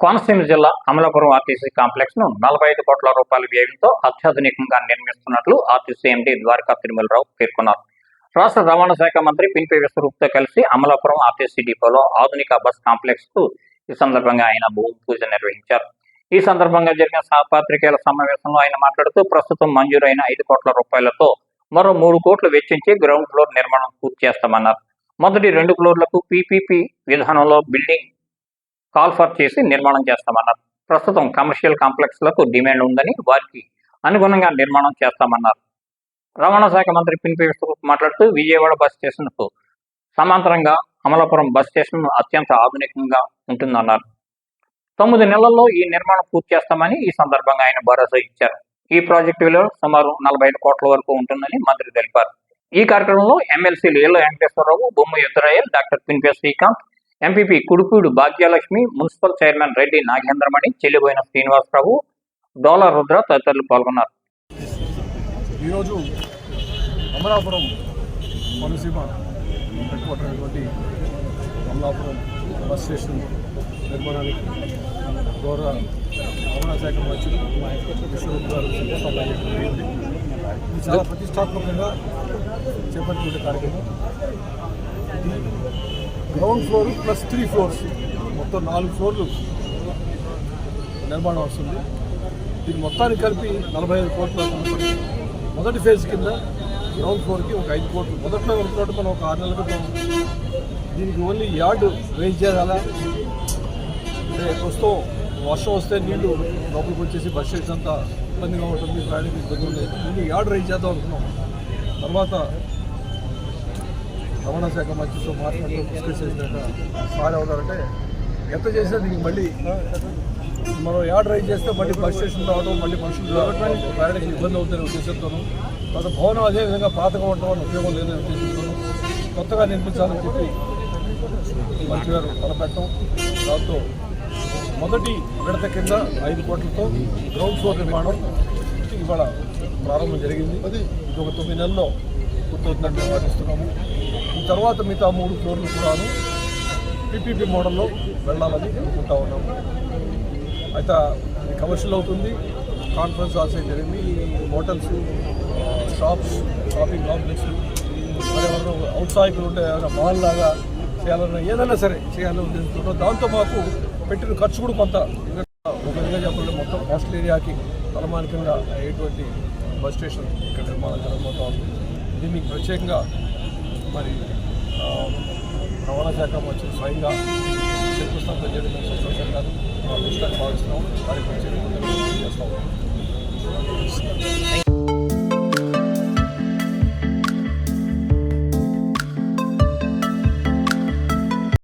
కోనసీమ జిల్లా అమలాపురం ఆర్టీసీ కాంప్లెక్స్ను నలభై ఐదు కోట్ల రూపాయల వ్యయంతో అత్యాధునికంగా నిర్మిస్తున్నట్లు ఆర్టీసీ ఎండీ ద్వారకా తిరుమలరావు పేర్కొన్నారు. రాష్ట్ర రవాణా శాఖ మంత్రి పినిపే విశ్వరూప్తో కలిసి అమలాపురం ఆర్టీసీ డిపోలో ఆధునిక బస్ కాంప్లెక్స్కు ఈ సందర్భంగా ఆయన భూమి పూజ నిర్వహించారు. ఈ సందర్భంగా జరిగిన సహపాత్రికేయుల సమావేశంలో ఆయన మాట్లాడుతూ ప్రస్తుతం మంజూరైన ఐదు కోట్ల రూపాయలతో మరో మూడు కోట్లు వెచ్చించి గ్రౌండ్ ఫ్లోర్ నిర్మాణం పూర్తి చేస్తామన్నారు. మొదటి రెండు ఫ్లోర్లకు పీపీపీ విధానంలో బిల్డింగ్ కాల్ఫర్ చేసి నిర్మాణం చేస్తామన్నారు. ప్రస్తుతం కమర్షియల్ కాంప్లెక్స్లకు డిమాండ్ ఉందని వారికి అనుగుణంగా నిర్మాణం చేస్తామన్నారు. రవాణా శాఖ మంత్రి పినిపి మాట్లాడుతూ విజయవాడ బస్ స్టేషన్కు సమాంతరంగా అమలాపురం బస్ స్టేషన్ అత్యంత ఆధునికంగా ఉంటుందన్నారు. తొమ్మిది నెలల్లో ఈ నిర్మాణం పూర్తి చేస్తామని ఈ సందర్భంగా ఆయన భరోసా ఇచ్చారు. ఈ ప్రాజెక్టు విలువ సుమారు నలభై ఐదు కోట్ల వరకు ఉంటుందని మంత్రి తెలిపారు. ఈ కార్యక్రమంలో ఎమ్మెల్సీలు ఎల్లో Venkateswararao Bomma యుద్ధరాయల్ doctor Pinipe Srikanth MPP Kudupudi Bhagyalakshmi municipal chairman Reddy Nagendramani Chelliboina Srinivasarao Dola Rudra తదితరులు పాల్గొన్నారు. ఈరోజు అమలాపురం కోనసీమ హెడ్ క్వార్టర్ అయినటువంటి అమలాపురం బస్ స్టేషన్ నిర్మాణానికి గౌరవ రవాణా శాఖ మంత్రులు విశ్వరూప్ గారు చాలా ప్రతిష్టాత్మకంగా చేపట్టిన కార్యక్రమం. Ground floor plus three floors మొత్తం నాలుగు ఫ్లోర్లు నిర్మాణం వస్తుంది. దీని మొత్తానికి కలిపి నలభై ఐదు కోట్ల మొదటి ఫేజ్ కింద గ్రౌండ్ ఫ్లోర్కి ఒక ఐదు కోట్లు. మొదట్లో అనుకున్నట్టు మనం ఒక ఆరు నెలల క్రితం దీనికి ఓన్లీ యార్డు రేజ్ చేయాలా? అంటే ప్రస్తుతం వర్షం వస్తే నీళ్ళు లోపలికి వచ్చేసి బస్ స్టేషన్ అంతా ఇబ్బందిగా ఉంటుంది. ప్రయాణికులు ఇబ్బంది ఉంది దీన్ని యార్డ్ రేజ్ చేద్దాం అనుకున్నాం. తర్వాత రవాణా శాఖ మంత్రితో మాట్లాడుతూ డిస్కస్ చేసినాక సార్ ఏమన్నారంటే ఎంత చేసినా దీనికి మళ్ళీ మనం యాడ్ రైజ్ చేస్తే మళ్ళీ బస్ స్టేషన్ రావడం మళ్ళీ మనుషులు రావడం ప్రయాణికి ఇబ్బంది అవుతుందనే ఉద్దేశంతోనూ తర్వాత భవనం అదే విధంగా పాతగా ఉండడం వల్ల ఉపయోగం లేదనే ఉద్దేశంతోనూ కొత్తగా నిర్మించాలని చెప్పి మంత్రి గారు తలపెట్టడం దాంతో మొదటి విడత కింద ఐదు కోట్లతో గ్రౌండ్ ఫ్లోర్ నిర్మాణం ఇవాళ ప్రారంభం జరిగింది. ఇది ఒక తొమ్మిది నెలల్లో పూర్తవుతుందని మేము తర్వాత మిగతా మూడు ఫ్లోర్లు కూడాను పీపీపీ మోడల్లో వెళ్ళాలని అనుకుంటా ఉన్నాము అయితే కమర్షియల్ అవుతుంది. కాన్ఫరెన్స్ హాల్స్ అయితే జరిగింది. హోటల్స్ షాప్స్ షాపింగ్ కాంప్లెక్స్ ఎవరైనా ఔత్సాహికులు ఉంటే ఏమైనా మాల్ లాగా చేయాలన్నా ఏదైనా సరే చేయాలని ఉద్దేశంతో దాంతో మాకు పెట్టిన ఖర్చు కూడా కొంత. ఒక విధంగా చెప్పాలంటే మొత్తం కోస్టల్ ఏరియాకి తలమానికంగా అయ్యేటువంటి బస్ స్టేషన్ ఇక్కడ నిర్మాణం జరగబోతా ఉంది. దీనికి ప్రత్యేకంగా మరి రవాణా శాఖ మంత్రి స్వయంగా శంకుస్థాపన చేయడం మేము సంతోషం కాదు. మా దృష్టాన్ని భావిస్తున్నాం. వారికి మంచి చేస్తాం.